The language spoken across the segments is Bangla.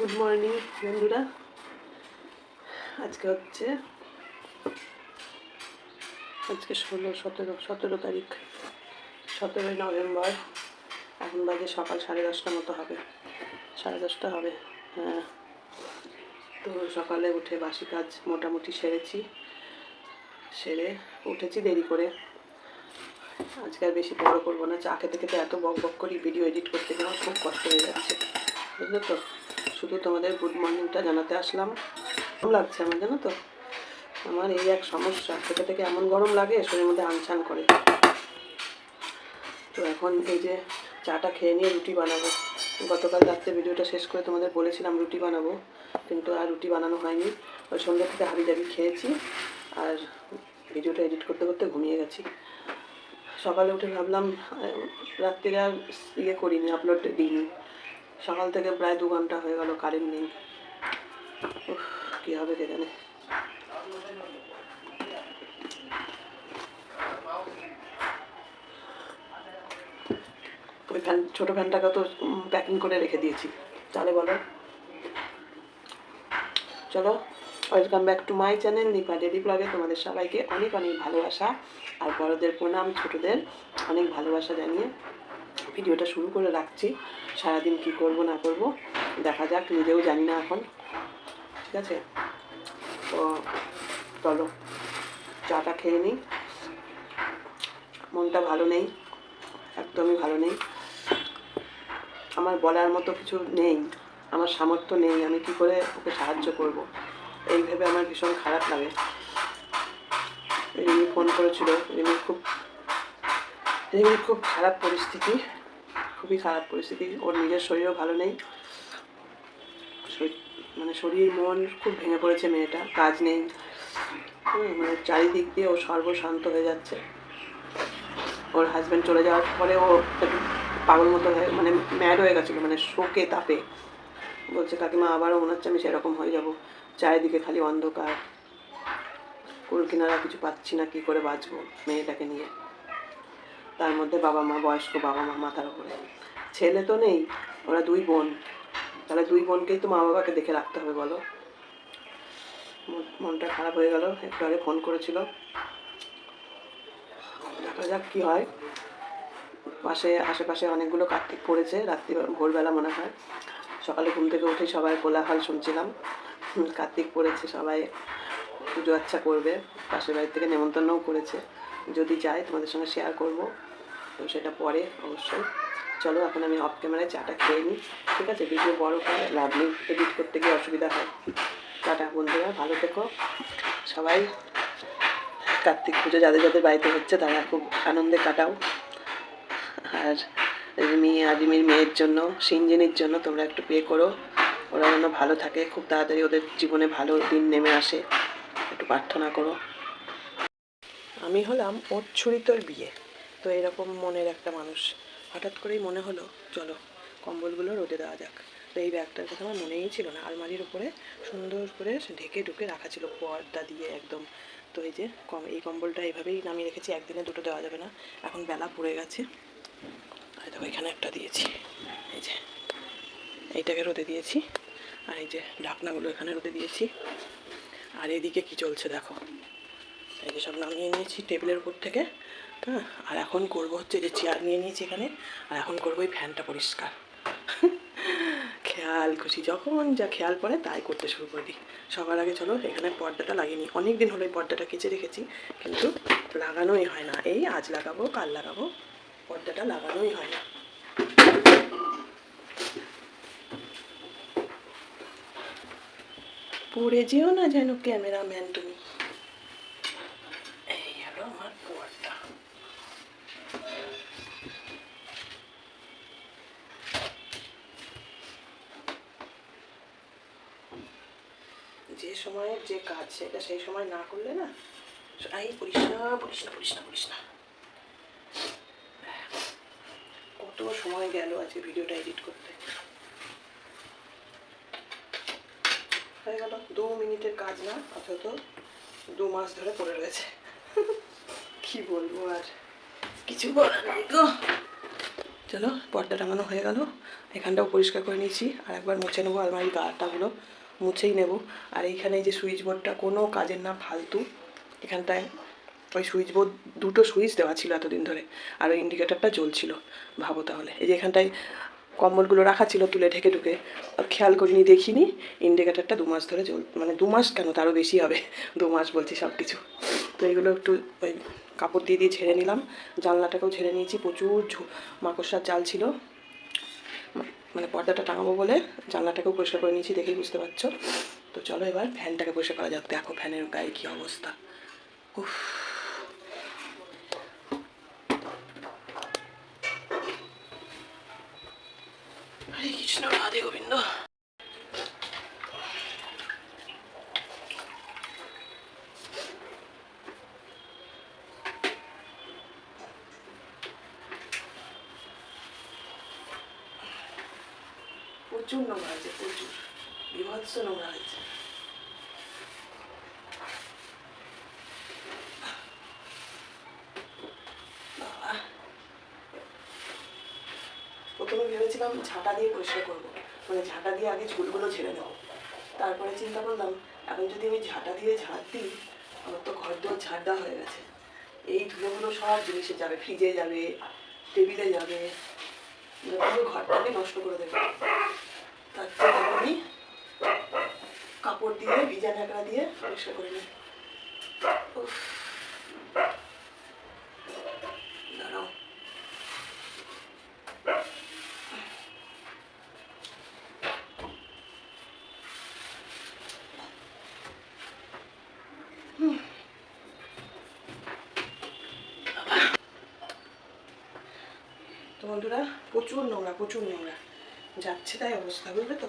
গুড মর্নিং বন্ধুরা। আজকে হচ্ছে, আজকে ষোলো, সতেরো সতেরো তারিখ, সতেরোই নভেম্বর। এখন বাজে সকাল সাড়ে দশটা মতো হবে। সাড়ে দশটা হবে হ্যাঁ। তো সকালে উঠে বাসি কাজ মোটামুটি সেরেছি। সেরে উঠেছি দেরি করে। আজকে আর বেশি বড় করব না। চা খেতে খেতে এত বক বক করি, ভিডিও এডিট করতে গেলে খুব কষ্ট হয়ে যাচ্ছে। বুঝলে তো। শুধু তোমাদের গুড মর্নিংটা জানাতে আসলাম। ভালো লাগছে আমার, জানো তো? আমার এই এক সমস্যা থেকে থেকে এমন গরম লাগে, শরীরের মধ্যে আনছান করে। তো এখন এই যে চাটা খেয়ে নিয়ে রুটি বানাবো। গতকাল রাত্রে ভিডিওটা শেষ করে তোমাদের বলেছিলাম রুটি বানাবো, কিন্তু আর রুটি বানানো হয়নি। ওই সন্ধ্যা থেকে হাবি জাবি খেয়েছি, আর ভিডিওটা এডিট করতে করতে ঘুমিয়ে গেছি। সকালে উঠে ভাবলাম রাত্রিরে ইয়ে করিনি আপলোড দিইনি। সকাল থেকে প্রায় দু ঘণ্টা হয়ে গেল কারেন্ট নেই। কী হবে কে জানে ওই ফ্যান ছোটো ফ্যানটাকে তো প্যাকিং করে রেখে দিয়েছি। তাহলে বলো। চলো welcome back to my channel Nipa daily ব্লগে তোমাদের সবাইকে অনেক অনেক ভালোবাসা আর বড়দের প্রণাম, ছোটদের অনেক ভালোবাসা জানিয়ে। ভিডিওটা শুরু করে রাখছি। সারাদিন কি করব, না করব, দেখা যাক, নিজেও জানি না এখন। ঠিক আছে? তো চলো, চাটা খেয়ে নিই। মনটা ভালো নেই, একদমই ভালো নেই। আমার বলার মতো কিছু নেই, আমার সামর্থ্য নেই, আমি কি করে ওকে সাহায্য করব? এই ভেবে আমার ভীষণ খারাপ লাগে। রিমি ফোন করেছিল রিমির খুব রিমির খুব খারাপ পরিস্থিতি, খুবই খারাপ পরিস্থিতি। ওর নিজের শরীরও ভালো নেই। মানে শরীর, মন খুব ভেঙে পড়েছে মেয়েটা, কাজ নেই। মানে চারিদিক দিয়ে ও সর্বশান্ত হয়ে যাচ্ছে। ওর হাজব্যান্ড চলে যাওয়ার পরে ও পাগল মতো হয়ে মানে ম্যাড হয়ে গেছিল মানে শোকে তাপে। বলছে, কাকিমা, আবারও মনে হচ্ছে আমি সেরকম হয়ে যাব। চারিদিকে খালি অন্ধকার। কুল কিনারা কিছু পাচ্ছি না, কী করে বাঁচবো মেয়েটাকে নিয়ে? তার মধ্যে বাবা মা, বয়স্ক বাবা মা মাথার উপরে। ছেলে তো নেই, ওরা দুই বোন। তাহলে দুই বোনকেই তো মা বাবাকে দেখে রাখতে হবে, বলো। মনটা খারাপ হয়ে গেল, একটু আগে ফোন করেছিল। দেখা যাক কী হয়। পাশে, আশেপাশে অনেকগুলো কার্তিক পড়েছে, রাত্রি, ভোরবেলা মনে হয়। সকালে ঘুম থেকে উঠে সবাই কোলাহল শুনছিলাম। কার্তিক পড়েছে, সবাই পুজো আচ্ছা করবে। পাশের বাড়ি থেকে নেমন্তন্নও করেছে। যদি যাই তোমাদের সঙ্গে শেয়ার করব। তো সেটা পরে অবশ্যই। চলো, এখন আমি অফ ক্যামেরায় চাটা খেয়ে নিই, ঠিক আছে? ভিডিও বড় করে লাভ নেই এডিট করতে গিয়ে অসুবিধা হয়। টাটা, বন্ধুরা, ভালো থেকো। সবাই, কার্তিক পুজো যাদের যাদের বাড়িতে হচ্ছে, তারা খুব আনন্দে কাটাও। আর রিমি, আর রিমির মেয়ের জন্য, সিনজেনির জন্য তোমরা একটু পে করো। ওরা যেন ভালো থাকে, খুব তাড়াতাড়ি ওদের জীবনে ভালো দিন নেমে আসে। একটু প্রার্থনা করো। আমি হলাম ওর ছুরিতর বিয়ে। তো এরকম মনের একটা মানুষ। হঠাৎ করেই মনে হলো, চলো কম্বলগুলো রোদে দেওয়া যাক। তো এই ব্যাগটার কথা আমার মনেই ছিল না। আলমারির উপরে সুন্দর করে ঢেকে ঢুকে রাখা ছিল পর্দা দিয়ে একদম। তো এই যে কম এই কম্বলটা এইভাবেই নামিয়ে রেখেছি, একদিনে দুটো দেওয়া যাবে না। এখন বেলা পড়ে গেছে। আর দেখো, এখানে একটা দিয়েছি। এই যে, এইটাকে রোদে দিয়েছি। আর এই যে ঢাকনাগুলো এখানে রোদে দিয়েছি। আর এদিকে কি চলছে দেখো। এই যে সব নামিয়ে নিয়েছি টেবিলের উপর থেকে। হ্যাঁ আর এখন করব হচ্ছে যে চেয়ার নিয়ে নিয়েছি এখানে, আর এখন করব এই ফ্যানটা পরিষ্কার। খেয়াল খুশি যখন যা খেয়াল পড়ে তাই করতে শুরু করে দিই। সবার আগে চলো, এখানে পর্দাটা লাগিয়ে নিই। অনেক দিন হলো এই পর্দাটা কেচে রেখেছি, কিন্তু লাগানোই হয় না। এই আজ লাগাবো, কাল লাগাবো, পর্দাটা লাগানোই হয় না। পড়ে যেও না যেন ক্যামেরাম্যান তুমি এই হলো আমার পর্দা যে সময়ে যে কাজ, সেটা সেই সময় না করলে না এই পড়িস না পড়িস না পড়িস না পড়িস না কত সময় গেল আজকে ভিডিওটা এডিট করতে। হয়ে গেল দু মিনিটের কাজ না, অথচ দু মাস ধরে পড়ে রয়েছে। কি বলব আর? কিছু বলার নেই গো। চলো পর্দা টাঙানো হয়ে গেল। এখানটাও পরিষ্কার করে নিয়েছি। আর একবার মুছে নেব আলমারির গাটাগুলো মুছেই নেব। আর এইখানে এই যে সুইচ বোর্ডটা, কোনো কাজের না ফালতু। এখানটায় ওই সুইচ বোর্ড, দুটো সুইচ দেওয়া ছিল এতদিন ধরে। আর ওই ইন্ডিকেটারটা জ্বলছিল। ভাবো তাহলে। এই যে এখানটায় কম্বলগুলো রাখা ছিল তুলে ঢেকে ঢুকে। খেয়াল করিনি, দেখিনি। ইন্ডিকেটারটা দু মাস ধরে চল মানে দু মাস কেন? তারও বেশি হবে। দু মাস বলছি সব কিছু। তো এগুলো একটু ওই কাপড় দিয়ে দিয়ে ঝেড়ে নিলাম। জানলাটাকেও ঝেড়ে নিয়েছি। প্রচুর মাকড়সার জাল ছিল। মানে পর্দাটা টাঙাবো বলে জানলাটাকেও পরিষ্কার করে নিয়েছি দেখেই বুঝতে পারছ। তো চলো এবার ফ্যানটাকে পরিষ্কার করা যাক। দেখো ফ্যানের গায়ে কী অবস্থা। উফ। কৃষ্ণ, রাধে গোবিন্দ প্রচুর ভেবেছিলাম ঝাঁটা দিয়ে পরিষ্কার করব মানে ঝাঁটা দিয়ে আগে ঝুলগুলো ছেড়ে দেবো তারপরে চিন্তা করলাম, এখন যদি আমি ঝাঁটা দিয়ে ঝাঁট দিই, আমার তো ঘর দোর ঝাঁট হয়ে গেছে। এই ধুলোগুলো সব জিনিসে যাবে ফ্রিজে যাবে টেবিলে যাবে মানে পুরো ঘরটাকে নষ্ট করে দেবে। তার থেকে আমি কাপড় দিয়ে, ভিজা ঢাকনা দিয়ে পরিষ্কার করে নিই। দাঁড়াও। তো বন্ধুরা, প্রচুর নোংরা প্রচুর নোংরা। যাচ্ছে তাই অবস্থা, বুঝলে তো।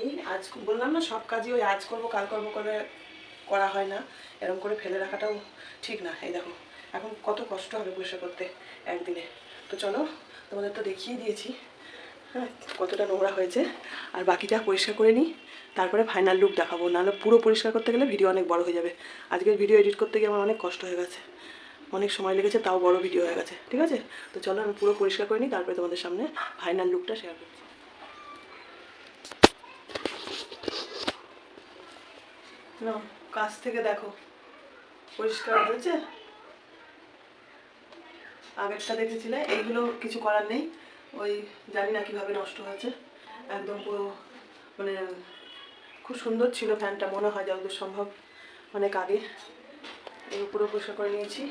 এই আজ বললাম না, সব কাজই ওই আজ করব, কাল করব করে করা হয় না। এরকম করে ফেলে রাখাটাও ঠিক না। এই দেখো, এখন কত কষ্ট হবে পরিষ্কার করতে একদিনে। তো চলো, তোমাদের তো দেখিয়ে দিয়েছি হ্যাঁ কতটা নোংরা হয়েছে। আর বাকিটা পরিষ্কার করে নিই, তারপরে ফাইনাল লুক দেখাবো। নাহলে পুরো পরিষ্কার করতে গেলে ভিডিও অনেক বড় হয়ে যাবে। আজকের ভিডিও এডিট করতে গিয়ে আমার অনেক কষ্ট হয়ে গেছে। অনেক সময় লেগেছে, তাও বড় ভিডিও হয়ে গেছে, ঠিক আছে? তো চলো আমি পুরো পরিষ্কার করে নিই, তারপরে তোমাদের সামনে ফাইনাল লুকটা শেয়ার করছি। না কাছ থেকে দেখো, পরিষ্কার হয়েছে? আগেরটা দেখেছিলে, এইগুলো কিছু করার নেই, ওই জানি না কীভাবে নষ্ট হয়েছে, একদম পুরো মানে খুব সুন্দর ছিল ফ্যানটা মনে হয় যতদূর সম্ভব, অনেক আগে। এই পুরো পরিষ্কার করে নিয়েছি।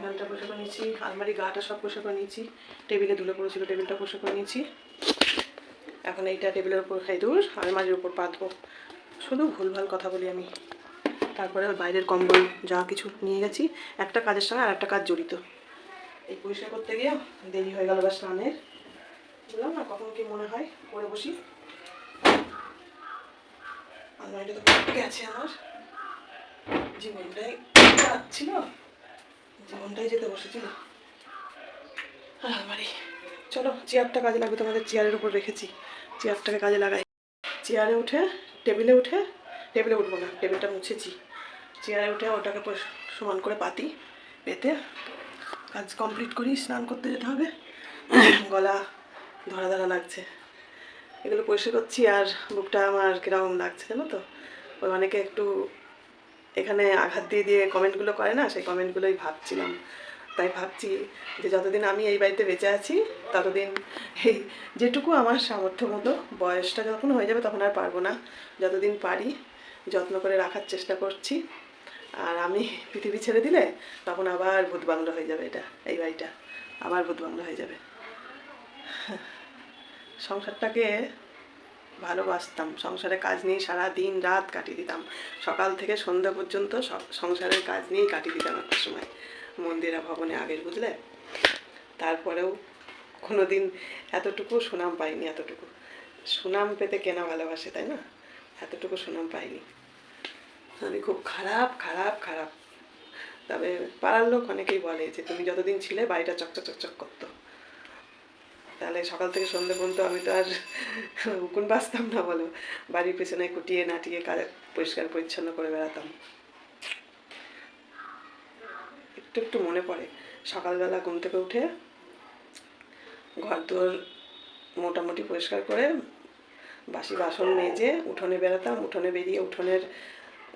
ফ্যানটা পরিষ্কার করে নিয়েছি, আলমারি, গাটা সব পরিষ্কার করে নিয়েছি, টেবিলে ধুলে পড়েছিল, টেবিলটা পরিষ্কার করে নিয়েছি। এখন এইটা টেবিলের উপর খাই দূর আলমারির উপর পাতবো। শুধু ভুলভাল কথা বলি আমি। তারপরে বাইরের কম্বল, যা কিছু নিয়ে গেছি, একটা কাজের সঙ্গে আর একটা কাজ জড়িত। এই পরিষ্কার করতে গিয়ে দেরি হয়ে গেল বা স্নানের। বললাম না, কখন কি মনে হয় করে বসি। আলমারিটা তো গেছে আমার। জীবনটাই জীবনটাই যেতে বসেছিল। চলো, চেয়ারটা কাজে লাগবে, তোমাদের চেয়ারের উপর রেখেছি। চেয়ারটাকে কাজে লাগাই। চেয়ারে উঠে, টেবিলে উঠে, টেবিলে উঠবো না, টেবিলটা মুছেছি। চেয়ারে উঠে ওটাকে সমান করে পাতি, পেতে কাজ কমপ্লিট করি, স্নান করতে যেতে হবে। গলা ধরা ধরা লাগছে। এগুলো পরিষ্কার করছি আর বুকটা আমার কীরকম লাগছে জানো তো? ওই অনেকে একটু এখানে আঘাত দিয়ে দিয়ে কমেন্টগুলো করে না, সেই কমেন্টগুলোই ভাবছিলাম। তাই ভাবছি যে যতদিন আমি এই বাড়িতে বেঁচে আছি, ততদিন এই যেটুকু আমার সামর্থ্য মতো বয়সটা যখন হয়ে যাবে তখন আর পারব না। যতদিন পারি যত্ন করে রাখার চেষ্টা করছি। আর আমি পৃথিবী ছেড়ে দিলে তখন আবার ভূত বাংলো হয়ে যাবে এটা, এই বাড়িটা। আবার ভূত বাংলো হয়ে যাবে। সংসারটাকে ভালোবাসতাম। সংসারে কাজ নিয়ে সারা দিন রাত কাটিয়ে দিতাম। সকাল থেকে সন্ধ্যা পর্যন্ত সংসারের কাজ নিয়েই কাটিয়ে দিতাম একটা সময়। মন্দিরা ভবনে আগের বুঝলে? তারপরেও কোনো দিন এতটুকু সুনাম পাইনি, এতটুকু। সুনাম পেতে কেনা ভালোবাসে, তাই না? এতটুকু সুনাম পাইনি। আমি খুব খারাপ খারাপ খারাপ। তবে পাড়ার লোক অনেকেই বলে যে, তুমি যতদিন ছিলে বাড়িটা চকচক চকচক করতো। তাহলে সকাল থেকে সন্ধ্যে পর্যন্ত আমি তো আর উকুন বাঁচতাম না বলো। বাড়ির পেছনে কুটিয়ে নাটিয়ে কাজ পরিষ্কার পরিচ্ছন্ন করে বেড়াতাম। একটু একটু মনে পড়ে। সকালবেলা ঘুম থেকে উঠে ঘর দোর মোটামুটি পরিষ্কার করে বাসি বাসন মেজে উঠোনে বেরোতাম উঠোনে বেরিয়ে উঠোনের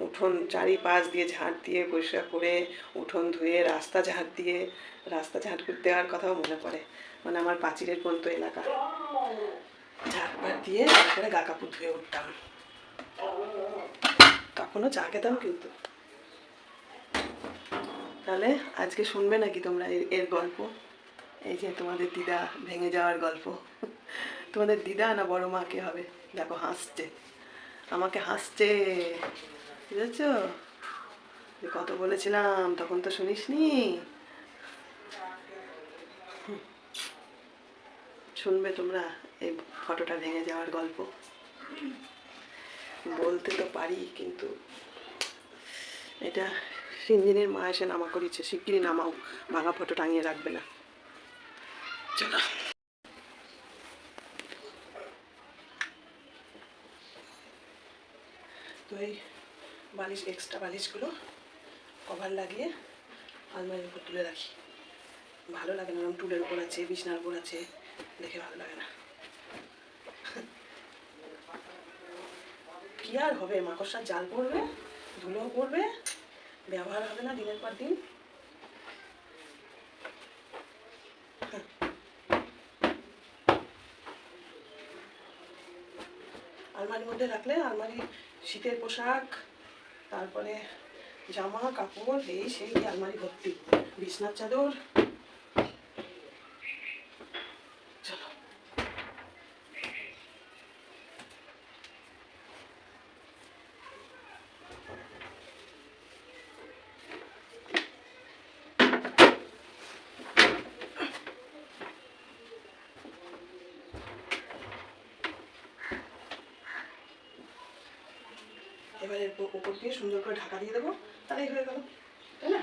উঠোন চারিপাশ দিয়ে ঝাঁট দিয়ে পরিষ্কার করে, উঠোন ধুয়ে, রাস্তা ঝাঁট দিয়ে, রাস্তা ঝাঁট করে দেওয়ার কথাও মনে পড়ে। মানে আমার পাঁচিলের পর্যন্ত এলাকা। ঝাঁটপাট দিয়ে তারপরে গা কাপড় ধুয়ে উঠতাম। তখনও চা খেতাম কিন্তু। তাহলে আজকে শুনবে নাকি তোমরা এর গল্প? এই যে তোমাদের দিদা ভেঙে যাওয়ার গল্প। তোমাদের দিদা না বড় মাকে হবে? দেখো হাসছে। আমাকে হাসছে। বুঝেছ কত বলেছিলাম, তখন তো শুনিসনি। শুনবে তোমরা এই ফটোটা ভেঙে যাওয়ার গল্প। বলতে তো পারি, কিন্তু এটা সিঞ্জিনের মা এসে নামা করিয়েছে। শিগগিরই নামাও, ভাঙা ফটো টাঙিয়ে রাখবে না। চলো। তো এই বালিশ এক্সট্রা বালিশগুলো কভার লাগিয়ে আলমারির উপর তুলে রাখি। ভালো লাগে না টুলের উপর আছে, বিছনার উপর আছে, দেখে ভালো লাগে না। কি আর হবে? মাকড়সার জাল পড়বে ধুলো পড়বে, ব্যবহার হবে না দিনের পর দিন। আলমারির মধ্যে রাখলে আলমারি শীতের পোশাক তারপরে জামা কাপড় এই সেই আলমারি ভর্তি। বিছনার চাদর চলো এবারে উপর দিয়ে সুন্দর করে ঢাকা দিয়ে দেবো। তাহলেই হয়ে গেল, তাই না?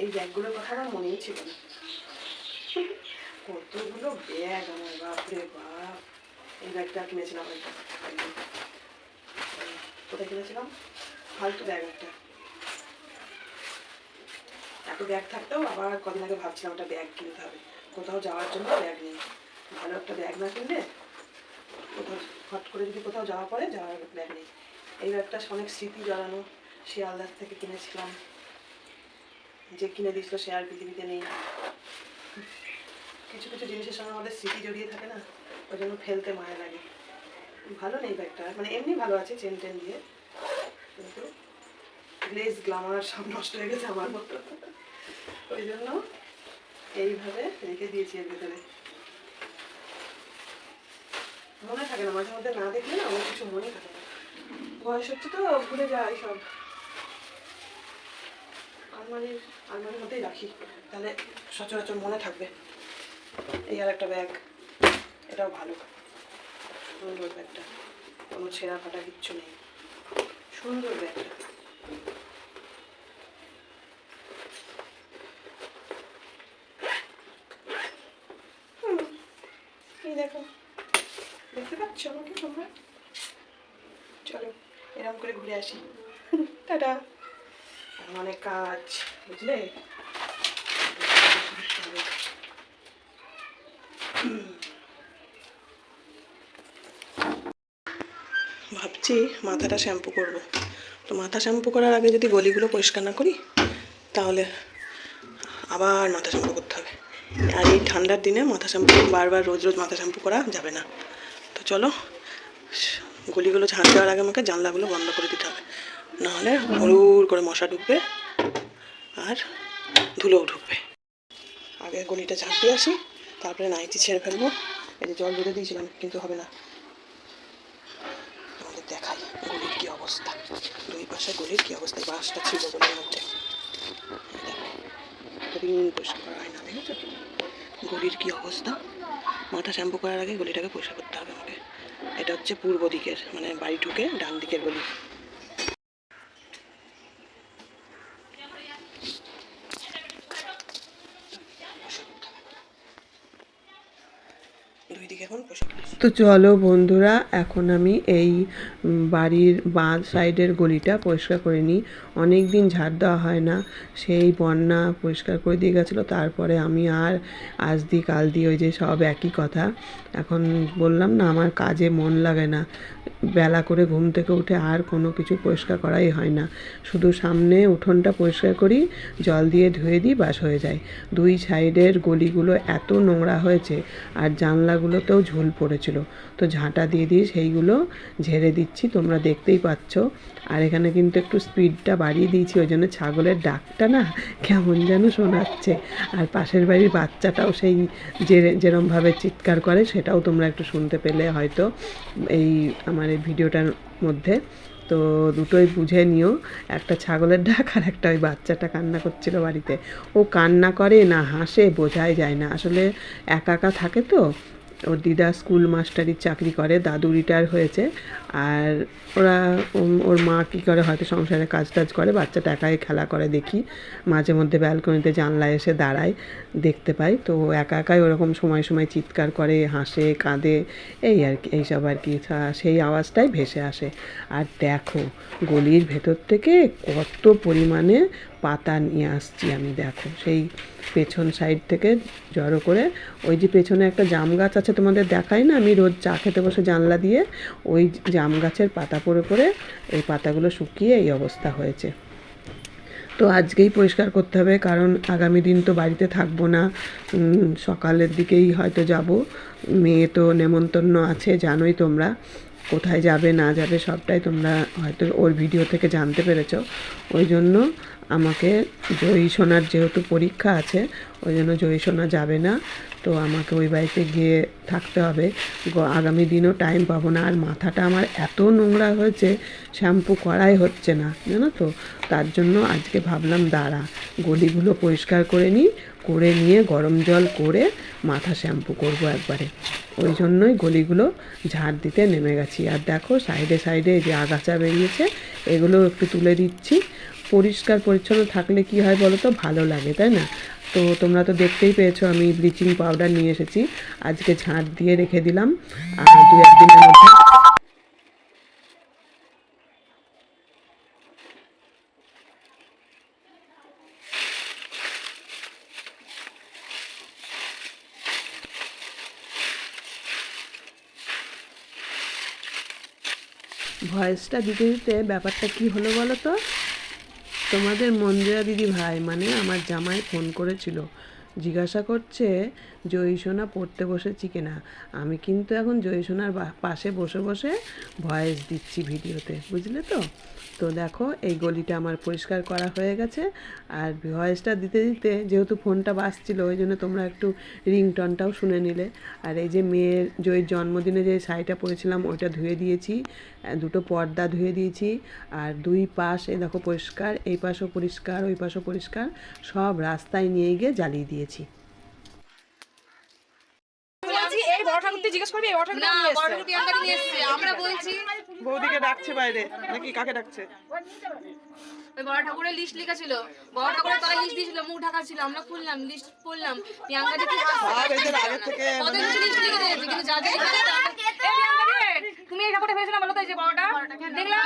এই ব্যাগগুলোর কথা আমার মনেই ছিল না। কতগুলো ব্যাগ, আমার বাপরে বাপ। এই ব্যাগটা কিনেছিলাম কোথায় কিনেছিলাম? ফালতু ব্যাগ একটা। এত ব্যাগ থাকতেও আবার কদিন আগে ভাবছিলাম ওটা ব্যাগ কিনতে হবে। কোথাও যাওয়ার জন্য ব্যাগ নেই। ভালো একটা ব্যাগ না কিনলে কোথাও হট করে যদি কোথাও যাওয়া পড়ে, যাওয়ার ব্যাগ নেই। এই ব্যাগটা অনেক স্মৃতি জড়ানো শিয়ালদার থেকে কিনেছিলাম। যে কিনে দিয়েছিল সে আর পৃথিবীতে নেই। কিছু কিছু জিনিসের সঙ্গে আমাদের স্মৃতি জড়িয়ে থাকে না, ওই জন্য ফেলতে মায়া লাগে। ভালো নেই ব্যাগটা মানে এমনি ভালো আছে চেন টেন দিয়ে, কিন্তু গ্লেজ গ্লামার সব নষ্ট হয়ে গেছে আমার মতো। ওই জন্য এইভাবে রেখে দিয়েছি এর ভেতরে। মনে থাকে না, মাঝে মধ্যে না দেখলে না আমার কিছু মনে থাকে না। বয়স হচ্ছে তো, ভুলে যায় সব। আলমারির আলমারির মধ্যেই রাখি। তাহলে সচরাচর মনে থাকবে। এই আর একটা ব্যাগ, এটাও ভালো। সুন্দর ব্যাগটা। কোনো ছেঁড়া ফাটা কিচ্ছু নেই। সুন্দর ব্যাগটা হুম, এই দেখো দেখতে তোমরা? চলো, এরকম করে ঘুরে আসি। টাটা। অনেক কাজ, বুঝলে? ভাবছি মাথাটা শ্যাম্পু করব। তো মাথা শ্যাম্পু করার আগে যদি গলিগুলো পরিষ্কার না করি, তাহলে আবার মাথা শ্যাম্পু করতে হবে। আর এই ঠান্ডার দিনে মাথা শ্যাম্পু, বারবার রোজ রোজ মাথা শ্যাম্পু করা যাবে না। চলো। গলিগুলো ঝাঁট দেওয়ার আগে আমাকে জানলাগুলো বন্ধ করে দিতে হবে। নাহলে হরুর করে মশা ঢুকবে আর ধুলোও ঢুকবে। আগে গলিটা ঝাঁট দিয়ে আসি, তারপরে নাইটি ছেড়ে ফেলব। এই যে জল বেঁধে দিয়েছিলাম, কিন্তু হবে না। তোমাদের দেখাই গলির কি অবস্থা। দুই পাশে গলির কি অবস্থা বাসটা ছিল গলির মধ্যে। গলির কি অবস্থা? মাথা শ্যাম্পু করার আগে গলিটাকে পরিষ্কার করতে হবে আমাকে। এটা হচ্ছে পূর্ব দিকের মানে বাড়ি ঢুকে ডান দিকের গলি দুই চারিদিকে এখন পোশাক তো চলো বন্ধুরা, এখন আমি এই বাড়ির বাঁ সাইডের গলিটা পরিষ্কার করে নিই। অনেক দিন ঝাড় দেওয়া হয় না, সেই বন্যা পরিষ্কার করে দিয়ে গেছিল, তারপরে আমি আর আজ দি কাল দি ওই যে সব একই কথা। এখন বললাম না, আমার কাজে মন লাগে না। বেলা করে ঘুম থেকে উঠে আর কোনো কিছু পরিষ্কার করাই হয় না। শুধু সামনে উঠোনটা পরিষ্কার করি, জল দিয়ে ধুয়ে দিই বাস হয়ে যায়। দুই সাইডের গলিগুলো এত নোংরা হয়েছে, আর জানলাগুলোতেও ঝুল পড়েছিল তো ঝাঁটা দিয়ে দিয়ে সেইগুলো ঝেড়ে দিচ্ছি, তোমরা দেখতেই পাচ্ছ। আর এখানে কিন্তু একটু স্পিডটা বাড়িয়ে দিয়েছি, ওই জন্য ছাগলের ডাকটা না কেমন যেন শোনাচ্ছে। আর পাশের বাড়ির বাচ্চাটাও সেই যে, যেরমভাবে চিৎকার করে, সেটাও তোমরা একটু শুনতে পেলে হয়তো এই আমার এই ভিডিওটার মধ্যে। তো দুটোই বুঝে নিও, একটা ছাগলের ডাক আর একটা ওই বাচ্চাটা কান্না করছিল বাড়িতে। ও কান্না করে না, হাসে, বোঝাই যায় না। আসলে একা একা থাকে তো ওর দিদা স্কুল মাস্টারির চাকরি করে, দাদু রিটায়ার হয়েছে। আর ওরা ওর মা কী করে, হয়তো সংসারে কাজ টাজ করে, বাচ্চাটা একাই খেলা করে, দেখি। মাঝে মধ্যে ব্যালকনিতে জানলায় এসে দাঁড়ায়, দেখতে পাই। তো একা একাই ওরকম সময় সময় চিৎকার করে, হাসে, কাঁদে, এই আর কি, এইসব আর কি। সেই আওয়াজটাই ভেসে আসে। আর দেখো, গলির ভেতর থেকে কত পরিমাণে পাতা নিয়ে আসছি আমি, দেখো। সেই পেছন সাইড থেকে জড়ো করে ওই যে পেছনে একটা জাম গাছ আছে তোমাদের দেখাই না? আমি রোজ চা খেতে বসে জানলা দিয়ে ওই জাম গাছের পাতা পড়ে পড়ে এই পাতাগুলো শুকিয়ে এই অবস্থা হয়েছে। তো আজকেই পরিষ্কার করতে হবে, কারণ আগামী দিন তো বাড়িতে থাকব না। সকালের দিকেই হয়তো যাব। মেয়ে তো নেমন্তন্ন আছে, জানোই তোমরা। কোথায় যাবে, না যাবে সবটাই তোমরা হয়তো ওর ভিডিও থেকে জানতে পেরেছ। ওই জন্য আমাকে জয়ী সোনার যেহেতু পরীক্ষা আছে, ওই জন্য জয়ী সোনা যাবে না। তো আমাকে ওই বাড়িতে গিয়ে থাকতে হবে। আগামী দিনও টাইম পাবো না। আর মাথাটা আমার এত নোংরা হয়েছে, শ্যাম্পু করাই হচ্ছে না, জানো তো? তার জন্য আজকে ভাবলাম দাঁড়া, গলিগুলো পরিষ্কার করে নিই, করে নিয়ে গরম জল করে মাথা শ্যাম্পু করব একবারে। ওই জন্যই গলিগুলো ঝাড় দিতে নেমে গেছি। আর দেখো, সাইডে সাইডে যে আগাছা বেরিয়েছে, এগুলো একটু তুলে দিচ্ছি। পরিষ্কার, পরিচ্ছন্ন থাকলে কি হয় বলো তো? ভালো লাগে, তাই না? তো তোমরা তো দেখতেই পেয়েছ, আমি ব্লিচিং পাউডার নিয়ে এসেছি। আজকে ঝাঁট দিয়ে রেখে দিলাম। আর দু একদিনের মধ্যে ভয়েসটা দিতে দিতে ব্যাপারটা কি হলো বলো তো? তোমাদের মঞ্জুরা দিদি ভাই মানে আমার জামাই ফোন করেছিল। জিজ্ঞাসা করছে, জয়ীসোনা পড়তে বসেছি কিনা আমি কিন্তু এখন জয়ীসোনার পাশে বসে বসে ভয়েস দিচ্ছি ভিডিওতে, বুঝলে তো? তো দেখো এই গলিটা আমার পরিষ্কার করা হয়ে গেছে। আর ভয়েসটা দিতে দিতে যেহেতু ফোনটা বাজছিল ওই জন্য তোমরা একটু রিংটনটাও শুনে নিলে। আর এই যে মেয়ের জয়ীর জন্মদিনে যে শাড়িটা পরেছিলাম ওইটা ধুয়ে দিয়েছি। দুটো পর্দা ধুয়ে দিয়েছি। আর দুই পাশ এই দেখো পরিষ্কার এই পাশও পরিষ্কার ওই পাশও পরিষ্কার সব রাস্তায় নিয়ে গিয়ে জ্বালিয়ে দিয়েছি। এই বড় ঠাকুরকে জিজ্ঞেস করবি? এই বড় ঠাকুর না বড় ঠাকুর আমরা বলছি বৌদিকে ডাকছে বাইরে নাকি কাকে ডাকছে ওই বড় ঠাকুরের লিস্ট লেখা ছিল বড় ঠাকুরের তলায় লিস্ট দিয়েছিল মুখ ঢাকা ছিল আমরা খুললাম লিস্ট পড়লাম প্রিয়াঙ্কা দেখি আগে থেকে লিস্ট লিখে দিয়েছে কিন্তু যা তুমি এই ঠাকুরটা না বলো তো এই যে বড়টা দেখলাম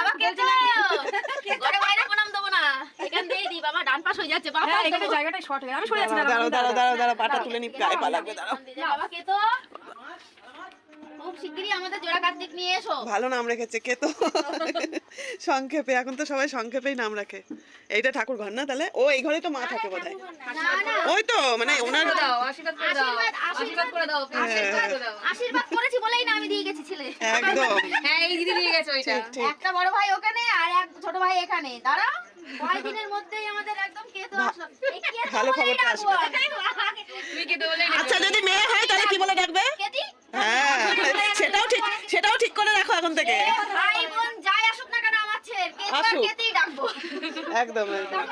ঘরে বাইরে প্রণাম দেবো না এখান দিয়ে দিই বাবা ডান পাশ হয়ে যাচ্ছে বাবা হ্যাঁ এখানে জায়গাটা শর্ট হয়ে আমি সরে যাচ্ছি দাঁড়াও দাঁড়াও, দাঁড়াও দাঁড়াও দাঁড়াও পাটা তুলে নি গায়ে পা লাগবে দাঁড়াও বাবা কে তো খুব শিগগিরই আমাদের জোড়া কার্তিক নিয়ে এসো। ভালো নাম রেখেছে কে তো? সংক্ষেপে এখন তো সবাই সংক্ষেপেই নাম রাখে। এইটা ঠাকুর ঘর না তাহলে? ও এই ঘরেই তো মা থাকে না। ওই তো মানে ওনার দাও আশীর্বাদ করে দাও আশীর্বাদ, আশীর্বাদ করে দাও আশীর্বাদ করে দাও। আশীর্বাদ করেছি বলেই না আমি দিয়ে গেছি ছেলে। একদম। হ্যাঁ এই দিদি নিয়ে গেছে ওইটা। একটা বড় ভাই ওখানে আর এক ছোট ভাই এখানে। দাঁড়া কয়েকদিনের মধ্যেই আমাদের একদম কে তো আসলো? এই কে তো ভালো খবরটা ডাকবো। তুমি কি বলে আচ্ছা যদি মেয়ে হয় তাহলে কি বলে ডাকবে? কেতি হ্যাঁ। সেটাও ঠিক সেটাও ঠিক করে রাখো এখন থেকে। ভাই বোন যাই আসুক না কেন আমার ছেলে কে তো আর আসুক। কেতেই ডাকবো। একদম একদম।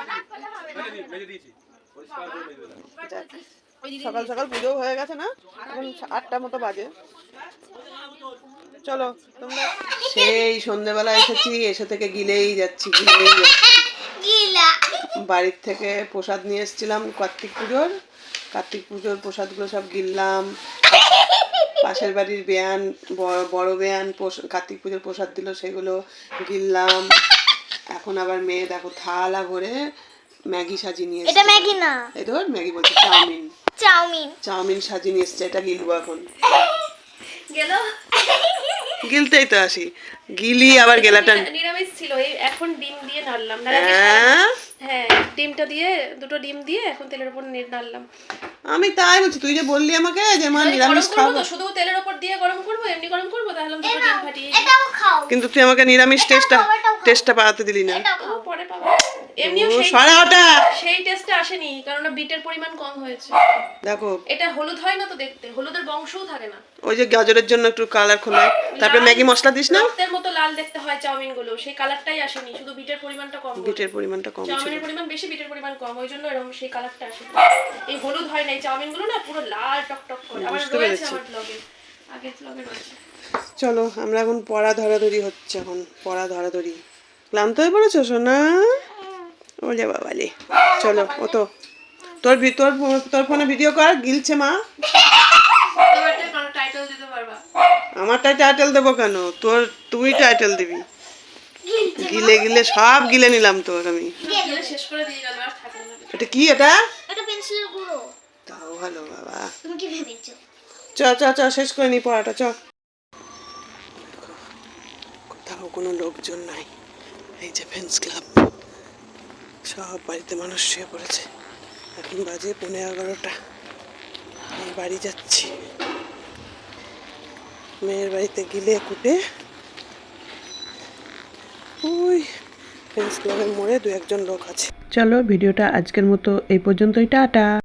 সকাল সকাল পুজো হয়ে গেছে না? এখন আটটা মতো বাজে। চলো তোমরা সেই সন্ধেবেলা এসেছি এসে থেকে গিলেই যাচ্ছি গিলেই যাচ্ছি। বাড়ির থেকে প্রসাদ নিয়ে এসেছিলাম কার্তিক পুজোর। কার্তিক পুজোর প্রসাদগুলো সব গিললাম। পাশের বাড়ির বেয়ান বড় বেয়ান কার্তিক পুজোর প্রসাদ দিল সেগুলো গিললাম। এখন আবার মেয়ে দেখো থালা ভরে ম্যাগি সাজিয়ে নিয়ে এটা এসেছে। ম্যাগি না? এই ধর ম্যাগি বলছে চাউমিন। চাউমিন। চাউমিন সাজিয়ে নিয়ে এসছে এটা গিলবো এখন। গেল? গিলতেই তো আসি। গিলি আবার গেলাটা। নিরামিষ ছিল এখন ডিম দিয়ে নাড়লাম। না হ্যাঁ? হ্যাঁ ডিমটা দিয়ে দুটো ডিম দিয়ে এখন তেলের উপর নেট নাড়লাম। আমি তাই বলছি তুই যে বললি আমাকে যে মা নিরামিষ খাব। শুধু তেলের উপর দিয়ে গরম করব এমনি গরম করব তাহলে দুটো ডিম ফাটিয়ে কিন্তু তুই আমাকে নিরামিষ টেস্টটা টেস্টটা পাওয়াতে দিলি না এটাও খাও ও, পরে পাবো এমনিও সেই সারা ওটা সেই টেস্টটা আসেনি কারণ বিটের পরিমাণ কম হয়েছে। দেখো। এটা হলুদ হয় না তো দেখতে? হলুদের বংশও থাকে না। ওই যে গাজরের জন্য একটু কালার খোলায় তারপরে ম্যাগি মশলা দিস না? রক্তের মতো লাল দেখতে হয় চাউমিনগুলো সেই কালারটাই আসেনি শুধু বিটের পরিমাণটা কম বিটের পরিমাণটা কম চাউমিনের পরিমাণ বেশি বিটের পরিমাণ কম। ওই জন্য এরকম সেই কালারটা আসে এই হলুদ হয় না এই চাউমিনগুলো না পুরো লাল টকটক করে। আমার রয়েছে আমার ব্লগে আগের ব্লগে রয়েছে। চলো আমরা এখন পড়া ধরাধরি হচ্ছে এখন। পড়া ধরাধরি। ক্লান্ত হয়ে পড়েছো সোনা? ওলে বাবালে চলো ও তো তোর তোর তোর ফোনে ভিডিও কর গিলছে মা। আমারটাই টাইটেল দেবো কেন? তোর তুই টাইটেল দিবি। গিলে গিলে সব গিলে নিলাম তোর আমি। গেলে শেষ করে দিয়ে গেল আর থাকল না। এটা কি এটা? এটা পেন্সিলের গুঁড়ো। তাও ভালো বাবা। তুমি কি ভেবেছো? চ চ চ শেষ করে নি পড়াটা চ। কোথাও কোনো লোকজন নাই। এই যে ফ্রেন্ডস ক্লাব সব বাড়িতে মানুষ শুয়ে পড়েছে। এখন বাজে পনেরো এগারোটা। আমি বাড়ি যাচ্ছি। মেয়ের বাড়িতে গিলে কুটে ওই ফ্রেন্ডস ক্লাবের মোড়ে দু একজন লোক আছে। চলো, ভিডিওটা আজকের মতো এই পর্যন্তই। টাটা!